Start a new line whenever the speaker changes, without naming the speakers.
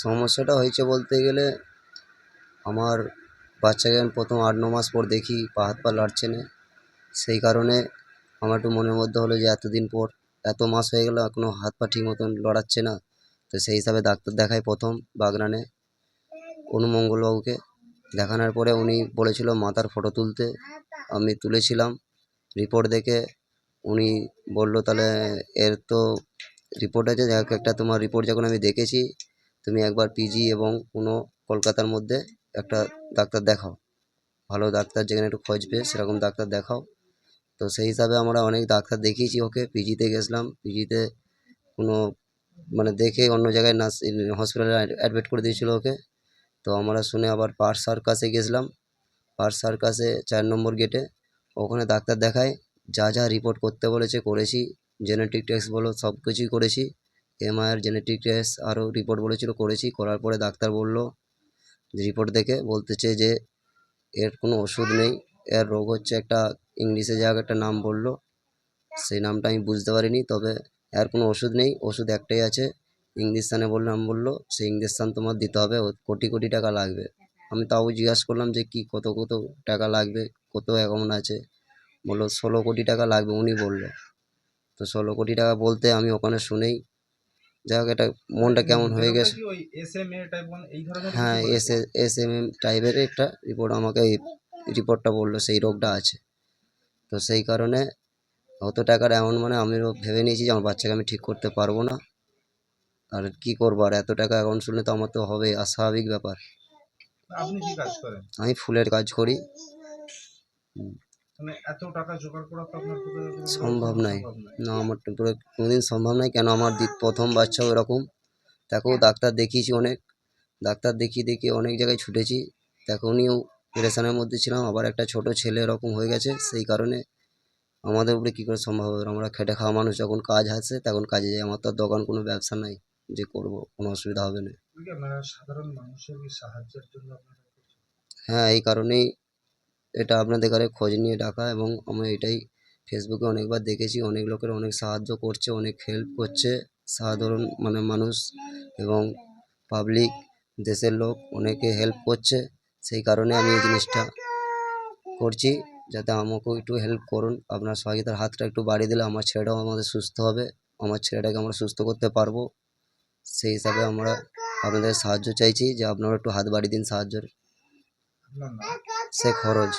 সমস্যাটা হয়েছে বলতে গেলে আমার বাচ্চাকে আমি প্রথম আট, ন মাস পর দেখি, পা হাত পা লাড়ছে না। সেই কারণে আমার একটু মনের মধ্যে হলো যে এতদিন পর এত মাস হয়ে গেল এখনও হাত পা ঠিক মতন লড়াচ্ছে না। তো সেই হিসাবে ডাক্তার দেখাই প্রথম বাগনানে অনুমঙ্গলবাবুকে দেখানোর পরে উনি বলেছিল, মাথার ফটো তুলতে। আমি তুলেছিলাম। রিপোর্ট দেখে উনি বলল, তাহলে এর তো রিপোর্ট আছে। যাই হোক একটা তোমার রিপোর্ট যখন আমি দেখেছি, তুমি একবার পিজি এবং কোনো কলকাতার মধ্যে একটা ডাক্তার দেখাও। ভালো ডাক্তার যেখানে একটু খোঁজ পেয়ে সেরকম ডাক্তার দেখাও। তো সেই হিসাবে আমরা অনেক ডাক্তার দেখিয়েছি ওকে। পিজিতে গেছিলাম। পিজিতে কোনো মানে দেখে অন্য জায়গায় নার্স হসপিটালে অ্যাডমিট করে দিয়েছিলো ওকে। তো আমরা শুনে আবার পার্ক সার্কাসে গেছিলাম। পার্ক সার্কাসে চার নম্বর গেটে ওখানে ডাক্তার দেখায়। যা যা রিপোর্ট করতে বলেছে, করেছি। জেনেটিক টেস্ট বলো, সব কিছুই করেছি। এমআইআর জেনেটিক টেস্ট আরও রিপোর্ট বলেছিল, করেছি। করার পরে ডাক্তার বলল রিপোর্ট দেখে বলতেছে যে এর কোনো ওষুধ নেই, এর রোগ হচ্ছে একটা ইংলিশে যা একটা নাম বলল। সেই নামটা আমি বুঝতে পারিনি, তবে এর কোনো ওষুধ নেই, ওষুধ একটাই আছে। ইঞ্জেকশানে বলল, নাম বলল, সেই ইঞ্জেকশান তোমার দিতে হবে কোটি কোটি টাকা লাগবে। আমি তাও জিজ্ঞাসা করলাম যে কী কত কত টাকা লাগবে, কত অ্যামাউন্ট আছে? বলল, ষোলো কোটি টাকা লাগবে, উনি বলল। তো ষোলো কোটি টাকা বলতে আমি ওখানে শুনেই। যাই হোক এটা মনটা কেমন হয়ে গেছে। হ্যাঁ এস এস এম এম টাইপের একটা রিপোর্ট আমাকে এই রিপোর্টটা বলল সেই রোগটা আছে। তো সেই কারণে অত টাকার এমন মানে আমিও ভেবে নিয়েছি যে আমার বাচ্চাকে আমি ঠিক করতে পারব না। আর কি করব আর এত টাকা অ্যাকাউন্ট শুনলে তো আমার তো হবে আর স্বাভাবিক ব্যাপার আমি ফুলের কাজ করি।
মানে এত টাকা জোগাড় করা তো আপনার
সম্ভব নয়। না। আমার কোনোদিন সম্ভব নয় কেন আমার প্রথম বাচ্চা এরকম তাকেও ডাক্তার দেখিয়েছি অনেক। ডাক্তার দেখিয়ে দেখিয়ে অনেক জায়গায় ছুটেছি। তখনইও পেরেশানের মধ্যে ছিলাম আবার একটা ছোট ছেলে এরকম হয়ে গেছে। সেই কারণে আমাদের উপরে কী করে সম্ভব হবে? আমরা খেটে খাওয়া মানুষ যখন কাজ আসে তখন কাজে যাই। আমার তো দোকান কোনো ব্যবসা নাই যে করব কোনো অসুবিধা হবে না।
সাধারণ মানুষের সাহায্যের জন্য
হ্যাঁ এই কারণেই এটা আপনাদের কাছে খোঁজ নিয়ে ডাকা এবং আমি এটাই ফেসবুকে অনেকবার দেখেছি। অনেক লোকের অনেক সাহায্য করছে, অনেক হেল্প করছে। সাধারণ মানে মানুষ এবং পাবলিক দেশের লোক অনেকে হেল্প করছে। সেই কারণে আমি এই জিনিসটা করছি। যাতে আমাকেও একটু হেল্প করুন। আপনার সহযোগিতার হাতটা একটু বাড়িয়ে দিলে আমার ছেলেটাও আমাদের সুস্থ হবে। আমার ছেলেটাকে আমরা সুস্থ করতে পারব। সেই হিসাবে আমরা আপনাদের সাহায্য চাইছি যে আপনারা একটু হাত বাড়িয়ে দিন সাহায্যের। সে খরচ